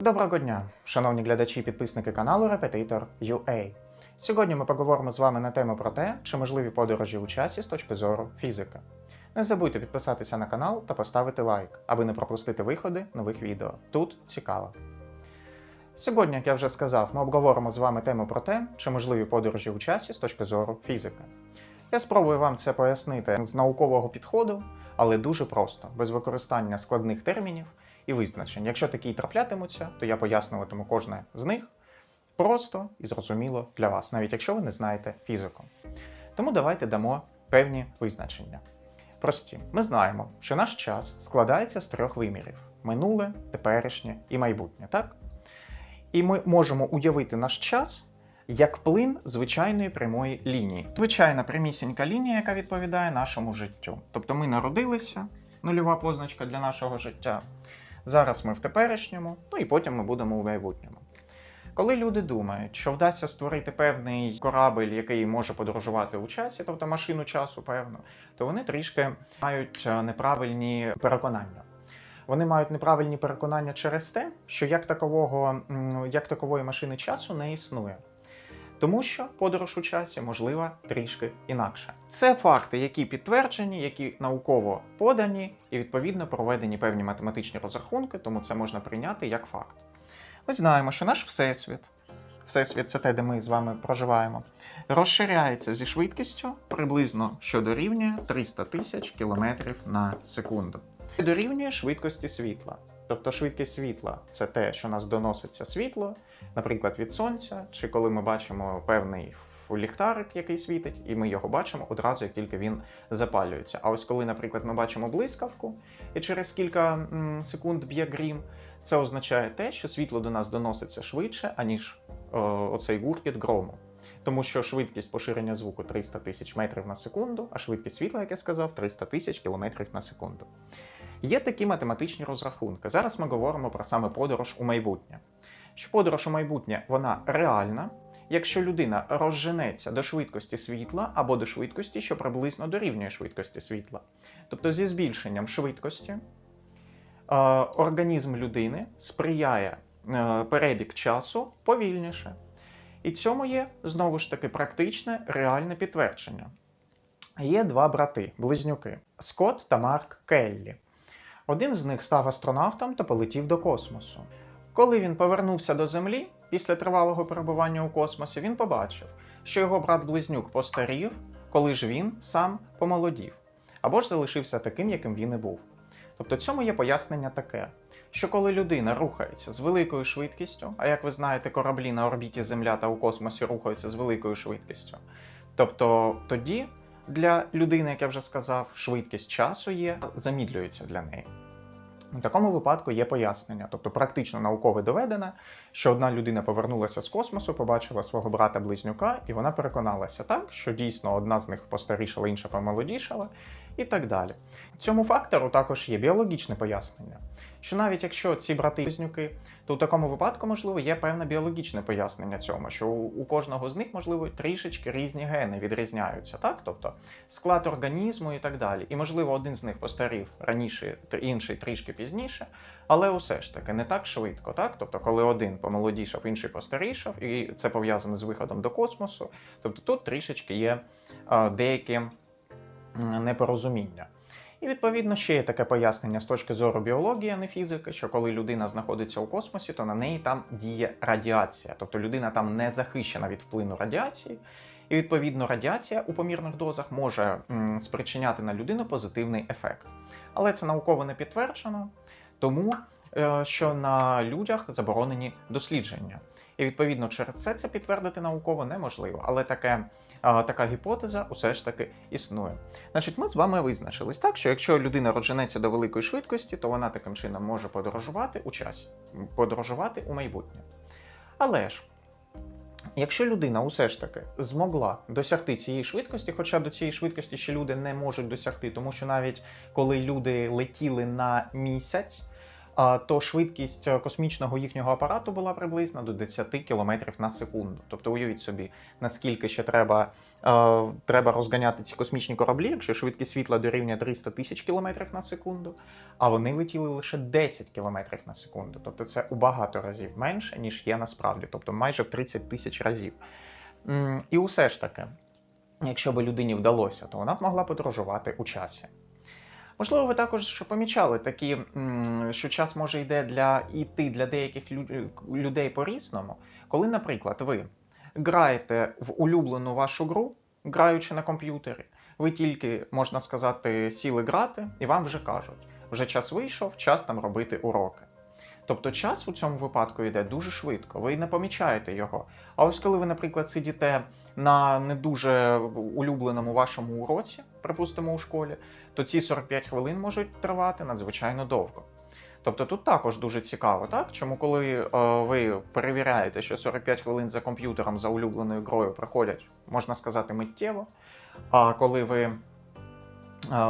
Доброго дня, шановні глядачі і підписники каналу Repetitor.ua. Сьогодні ми поговоримо з вами на тему про те, чи можливі подорожі у часі з точки зору фізики. Не забудьте підписатися на канал та поставити лайк, аби не пропустити виходи нових відео. Тут цікаво. Сьогодні, як я вже сказав, ми обговоримо з вами тему про те, чи можливі подорожі у часі з точки зору фізики. Я спробую вам це пояснити з наукового підходу, але дуже просто, без використання складних термінів і визначень. Якщо такі траплятимуться, то я пояснюватиму кожне з них просто і зрозуміло для вас, навіть якщо ви не знаєте фізику. Тому давайте дамо певні визначення. Прості, ми знаємо, що наш час складається з трьох вимірів: минуле, теперішнє і майбутнє, так? І ми можемо уявити наш час як плин звичайної прямої лінії. Звичайна прямісінька лінія, яка відповідає нашому життю. Тобто ми народилися, нульова позначка для нашого життя. Зараз ми в теперішньому, ну і потім ми будемо у майбутньому. Коли люди думають, що вдасться створити певний корабель, який може подорожувати у часі, тобто машину часу, певно, то вони трішки мають е, неправильні переконання. Вони мають неправильні переконання через те, що як такового, як такової машини часу не існує. Тому що подорож у часі можлива трішки інакше. Це факти, які підтверджені, які науково подані, і відповідно проведені певні математичні розрахунки, тому це можна прийняти як факт. Ми знаємо, що наш всесвіт, всесвіт це те, де ми з вами проживаємо, розширяється зі швидкістю приблизно що дорівнює 300 тисяч кілометрів на секунду. Це дорівнює швидкості світла. Тобто швидкість світла це те, що нас доноситься світло, наприклад, від сонця, чи коли ми бачимо певний ліхтарик, який світить, і ми його бачимо одразу, як тільки він запалюється. А ось коли, наприклад, ми бачимо блискавку, і через кілька м, секунд б'є грім, це означає те, що світло до нас доноситься швидше, аніж о, оцей гуркіт грому. Тому що швидкість поширення звуку 300 тисяч метрів на секунду, а швидкість світла, як я сказав, 300 тисяч кілометрів на секунду. Є такі математичні розрахунки. Зараз ми говоримо про саме подорож у майбутнє. Що подорож у майбутнє вона реальна, якщо людина розженеться до швидкості світла або до швидкості, що приблизно дорівнює швидкості світла. Тобто зі збільшенням швидкості е, організм людини сприяє е, перебіг часу повільніше. І цьому є знову ж таки практичне реальне підтвердження. Є два брати, близнюки Скотт та Марк Келлі. Один з них став астронавтом та полетів до космосу. Коли він повернувся до Землі після тривалого перебування у космосі, він побачив, що його брат-близнюк постарів, коли ж він сам помолодів, або ж залишився таким, яким він і був. Тобто цьому є пояснення таке, що коли людина рухається з великою швидкістю, а як ви знаєте, кораблі на орбіті Земля та у космосі рухаються з великою швидкістю, тобто тоді для людини, як я вже сказав, швидкість часу є, замідлюється для неї. У такому випадку є пояснення, тобто практично наукове доведено, що одна людина повернулася з космосу, побачила свого брата-близнюка, і вона переконалася так, що дійсно одна з них постарішала, інша помолодішала, і так далі. Цьому фактору також є біологічне пояснення, що навіть якщо ці брати-близнюки, то у такому випадку, можливо, є певне біологічне пояснення цьому, що у кожного з них, можливо, трішечки різні гени відрізняються, так? Тобто склад організму і так далі. І, можливо, один з них постарів раніше, інший трішки пізніше, але усе ж таки не так швидко, так? Тобто, коли один помолодішав, інший постарішав, і це пов'язано з виходом до космосу. Тобто тут трішечки є а, деякі непорозуміння. І відповідно ще є таке пояснення з точки зору біології, а не фізики, що коли людина знаходиться у космосі, то на неї там діє радіація, тобто людина там не захищена від вплину радіації. І відповідно радіація у помірних дозах може спричиняти на людину позитивний ефект. Але це науково не підтверджено, тому що на людях заборонені дослідження. І відповідно через це це підтвердити науково неможливо. Але таке, така гіпотеза усе ж таки існує. Значить, ми з вами визначились так, що якщо людина родженеться до великої швидкості, то вона таким чином може подорожувати у часі, подорожувати у майбутнє. Але ж. Якщо людина усе ж таки змогла досягти цієї швидкості, хоча до цієї швидкості ще люди не можуть досягти, тому що навіть коли люди летіли на місяць, то швидкість е, космічного їхнього апарату була приблизно до 10 км на секунду. Тобто уявіть собі, наскільки ще треба, е, треба розганяти ці космічні кораблі, якщо швидкість світла дорівнює 300 тисяч км на секунду, а вони летіли лише 10 км на секунду. Тобто це у багато разів менше, ніж є насправді, тобто майже в 30 тисяч разів. І усе ж таки, якщо би людині вдалося, то вона б могла подорожувати у часі. Можливо, ви також помічали такі, що час може йде для йти для деяких людей по-різному. Коли, наприклад, ви граєте в улюблену вашу гру, граючи на комп'ютері, ви тільки, можна сказати, сіли грати, і вам вже кажуть, вже час вийшов, час там робити уроки. Тобто час у цьому випадку йде дуже швидко, ви не помічаєте його. А ось коли ви, наприклад, сидіте на не дуже улюбленому вашому уроці, припустимо, у школі, то ці 45 хвилин можуть тривати надзвичайно довго. Тобто тут також дуже цікаво, так? Чому коли е, ви перевіряєте, що 45 хвилин за комп'ютером за улюбленою грою проходять, можна сказати, миттєво, а коли ви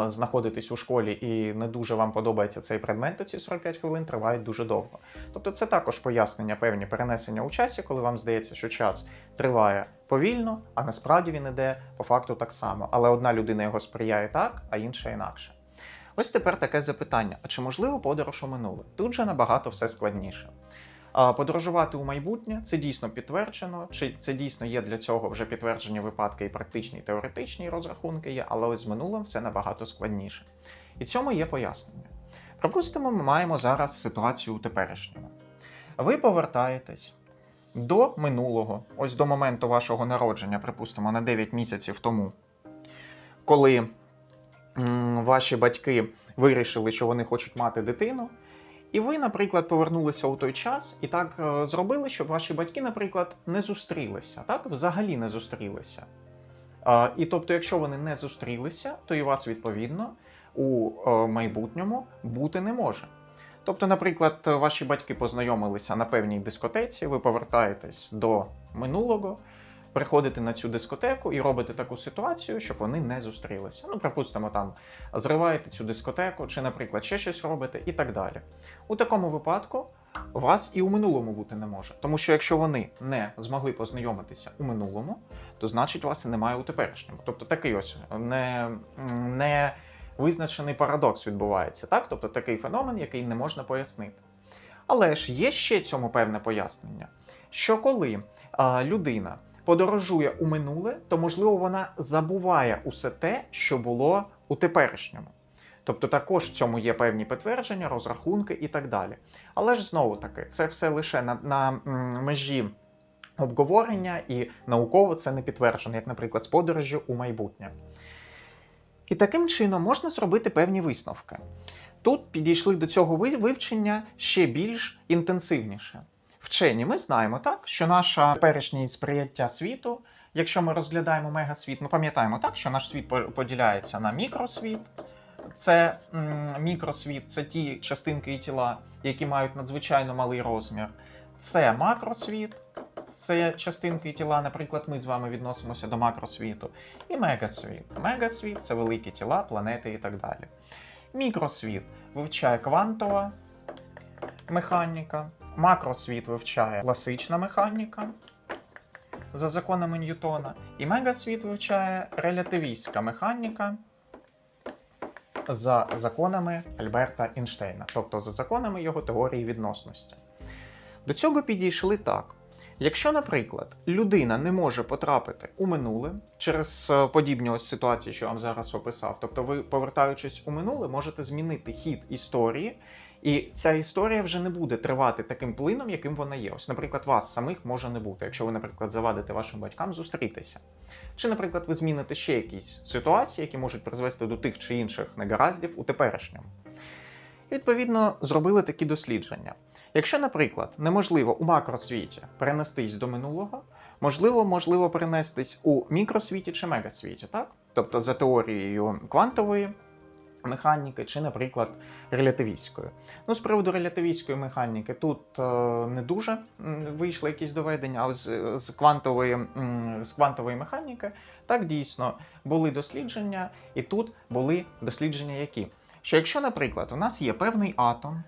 знаходитесь у школі і не дуже вам подобається цей предмет, то ці 45 хвилин тривають дуже довго. Тобто це також пояснення певні перенесення у часі, коли вам здається, що час триває повільно, а насправді він іде по факту так само. Але одна людина його сприяє так, а інша інакше. Ось тепер таке запитання: а чи можливо подорож у минуле? Тут же набагато все складніше. Подорожувати у майбутнє це дійсно підтверджено, чи це дійсно є для цього вже підтверджені випадки і практичні, і теоретичні розрахунки є, але ось з минулим все набагато складніше. І цьому є пояснення. Припустимо, ми маємо зараз ситуацію у теперішньому. Ви повертаєтесь до минулого, ось до моменту вашого народження, припустимо, на 9 місяців тому, коли м, ваші батьки вирішили, що вони хочуть мати дитину. І ви, наприклад, повернулися у той час і так е, зробили, щоб ваші батьки, наприклад, не зустрілися, так? Взагалі не зустрілися. І тобто, якщо вони не зустрілися, то і вас, відповідно, у е, майбутньому бути не може. Тобто, наприклад, ваші батьки познайомилися на певній дискотеці, ви повертаєтесь до минулого, приходите на цю дискотеку і робите таку ситуацію, щоб вони не зустрілися. Ну, припустимо, там зриваєте цю дискотеку, чи, наприклад, ще щось робите, і так далі. У такому випадку вас і у минулому бути не може. Тому що якщо вони не змогли познайомитися у минулому, то значить вас і немає у теперішньому. Тобто такий ось не, не визначений парадокс відбувається, так? Тобто такий феномен, який не можна пояснити. Але ж є ще цьому певне пояснення, що коли а, людина подорожує у минуле, то можливо вона забуває усе те, що було у теперішньому. Тобто також в цьому є певні підтвердження, розрахунки і так далі. Але ж знову таки, це все лише на, на межі обговорення, і науково це не підтверджено, як, наприклад, з подорожі у майбутнє. І таким чином можна зробити певні висновки. Тут підійшли до цього вивчення ще більш інтенсивніше. Вчені, ми знаємо так, що наша теперішнє сприяття світу, якщо ми розглядаємо мегасвіт, ми пам'ятаємо так, що наш світ поділяється на мікросвіт. Це м, мікросвіт, це ті частинки і тіла, які мають надзвичайно малий розмір. Це макросвіт, це частинки і тіла, наприклад, ми з вами відносимося до макросвіту. І мегасвіт. Мегасвіт це великі тіла, планети і так далі. Мікросвіт вивчає квантова механіка, макросвіт вивчає класична механіка за законами Ньютона, і мегасвіт вивчає релятивістська механіка за законами Альберта Ейнштейна, тобто за законами його теорії відносності. До цього підійшли так. Якщо, наприклад, людина не може потрапити у минуле через е, подібні ось ситуації, що я вам зараз описав, тобто ви, повертаючись у минуле, можете змінити хід історії, і ця історія вже не буде тривати таким плином, яким вона є. Ось, наприклад, вас самих може не бути, якщо ви, наприклад, завадите вашим батькам зустрітися. Чи, наприклад, ви зміните ще якісь ситуації, які можуть призвести до тих чи інших негараздів у теперішньому. І, відповідно, зробили такі дослідження. Якщо, наприклад, неможливо у макросвіті перенестись до минулого, можливо, можливо перенестись у мікросвіті чи мегасвіті, так? Тобто за теорією квантової механіки, чи, наприклад, релятивістської. Ну, з приводу релятивістської механіки, тут е, не дуже вийшли якісь доведення, а з, з, квантової, з квантової механіки так дійсно були дослідження, і тут були дослідження які? Що якщо, наприклад, у нас є певний атом,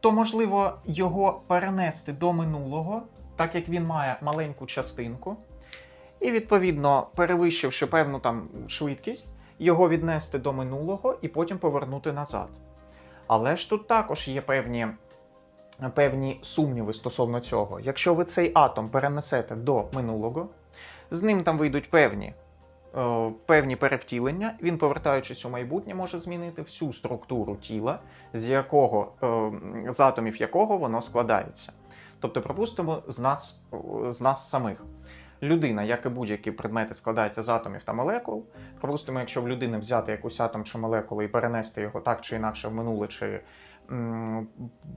то можливо його перенести до минулого, так як він має маленьку частинку, і відповідно, перевищивши певну там швидкість, його віднести до минулого і потім повернути назад. Але ж тут також є певні, певні сумніви стосовно цього. Якщо ви цей атом перенесете до минулого, з ним там вийдуть певні, е, певні перевтілення, він, повертаючись у майбутнє, може змінити всю структуру тіла, з якого, е, з атомів якого воно складається. Тобто, припустимо, з нас, з нас самих. Людина, як і будь-які предмети, складається з атомів та молекул. Припустимо, якщо в людини взяти якусь атом чи молекулу і перенести його так чи інакше в минуле, чи м,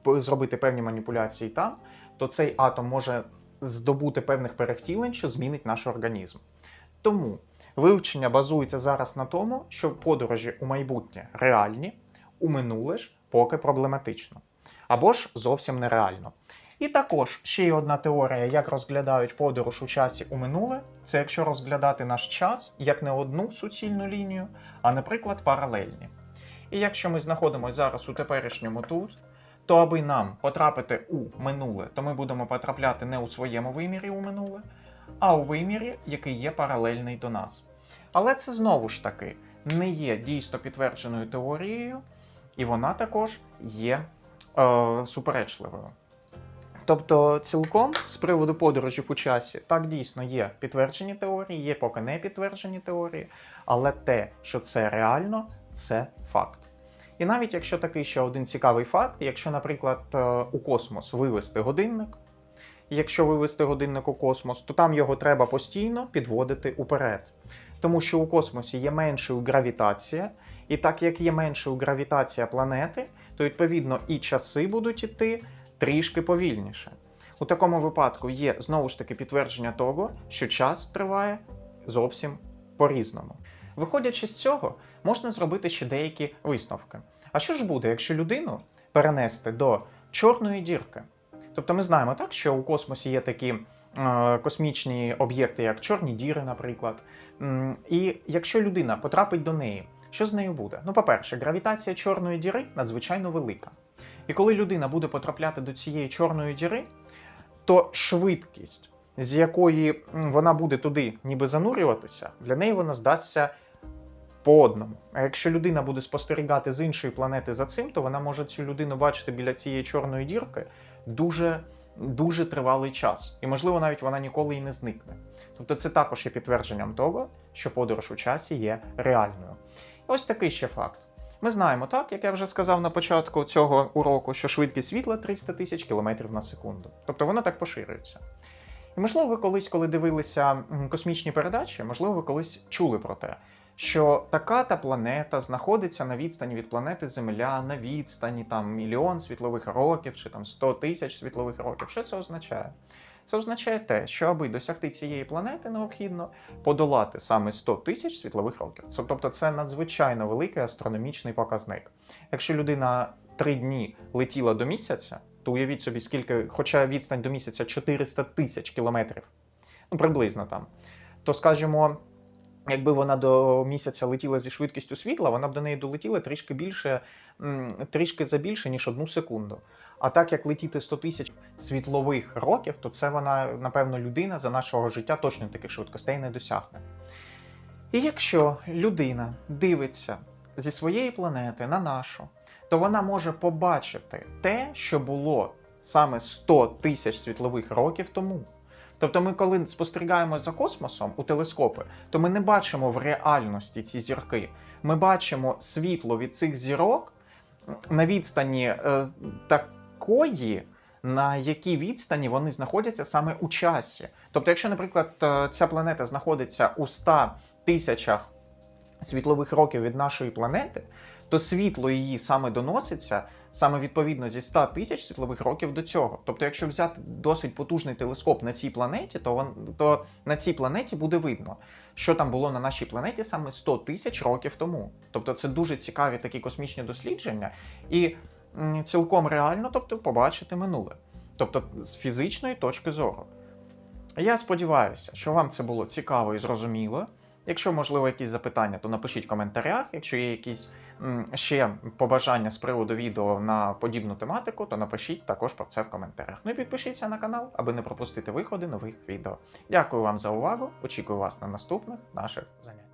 зробити певні маніпуляції там, то цей атом може здобути певних перевтілень, що змінить наш організм. Тому вивчення базується зараз на тому, що подорожі у майбутнє реальні, у минуле ж поки проблематично. Або ж зовсім нереально. І також ще є одна теорія, як розглядають подорож у часі у минуле. Це якщо розглядати наш час як не одну суцільну лінію, а, наприклад, паралельні. І якщо ми знаходимося зараз у теперішньому тут, то аби нам потрапити у минуле, то ми будемо потрапляти не у своєму вимірі у минуле, а у вимірі, який є паралельний до нас. Але це знову ж таки не є дійсно підтвердженою теорією, і вона також є е, суперечливою. Тобто, цілком з приводу подорожів у часі, так дійсно є підтверджені теорії, є поки не підтверджені теорії, але те, що це реально, це факт. І навіть якщо такий ще один цікавий факт, якщо, наприклад, е, у космос вивести годинник, якщо вивести годинник у космос, то там його треба постійно підводити уперед. Тому що у космосі є меншою гравітація, і так як є меншою гравітація планети, то відповідно і часи будуть іти трішки повільніше. У такому випадку є знову ж таки підтвердження того, що час триває зовсім по-різному. Виходячи з цього, можна зробити ще деякі висновки. А що ж буде, якщо людину перенести до чорної дірки? Тобто ми знаємо так, що у космосі є такі е, космічні об'єкти, як чорні діри, наприклад. І якщо людина потрапить до неї, що з нею буде? Ну, по-перше, гравітація чорної діри надзвичайно велика. І коли людина буде потрапляти до цієї чорної діри, то швидкість, з якої вона буде туди ніби занурюватися, для неї вона здасться по одному. А якщо людина буде спостерігати з іншої планети за цим, то вона може цю людину бачити біля цієї чорної дірки дуже, дуже тривалий час. І, можливо, навіть вона ніколи і не зникне. Тобто це також є підтвердженням того, що подорож у часі є реальною. І ось такий ще факт. Ми знаємо так, як я вже сказав на початку цього уроку, що швидкість світла 300 тисяч кілометрів на секунду. Тобто воно так поширюється. І можливо, ви колись, коли дивилися космічні передачі, можливо, ви колись чули про те, що така та планета знаходиться на відстані від планети Земля, на відстані там мільйон світлових років чи там 100 тисяч світлових років. Що це означає? Це означає те, що аби досягти цієї планети, необхідно подолати саме 100 тисяч світлових років. Тобто це надзвичайно великий астрономічний показник. Якщо людина три дні летіла до місяця, то уявіть собі, скільки, хоча відстань до місяця 400 тисяч кілометрів, ну приблизно там, то скажімо. Якби вона до місяця летіла зі швидкістю світла, вона б до неї долетіла трішки більше, трішки за більше, ніж одну секунду. А так як летіти 100 тисяч світлових років, то це вона, напевно, людина за нашого життя точно таких швидкостей не досягне. І якщо людина дивиться зі своєї планети на нашу, то вона може побачити те, що було саме 100 тисяч світлових років тому. Тобто, ми, коли спостерігаємо за космосом у телескопи, то ми не бачимо в реальності ці зірки. Ми бачимо світло від цих зірок на відстані е, такої, на якій відстані вони знаходяться саме у часі. Тобто, якщо, наприклад, е, ця планета знаходиться у 100 тисячах світлових років від нашої планети, то світло її саме доноситься саме відповідно зі 100 тисяч світлових років до цього. Тобто, якщо взяти досить потужний телескоп на цій планеті, то, вон, то на цій планеті буде видно, що там було на нашій планеті саме 100 тисяч років тому. Тобто, це дуже цікаві такі космічні дослідження, і цілком реально, тобто, побачити минуле, тобто з фізичної точки зору. Я сподіваюся, що вам це було цікаво і зрозуміло. Якщо, можливо, якісь запитання, то напишіть в коментарях. Якщо є якісь ще побажання з приводу відео на подібну тематику, то напишіть також про це в коментарях. Ну і підпишіться на канал, аби не пропустити виходи нових відео. Дякую вам за увагу. Очікую вас на наступних наших заняттях.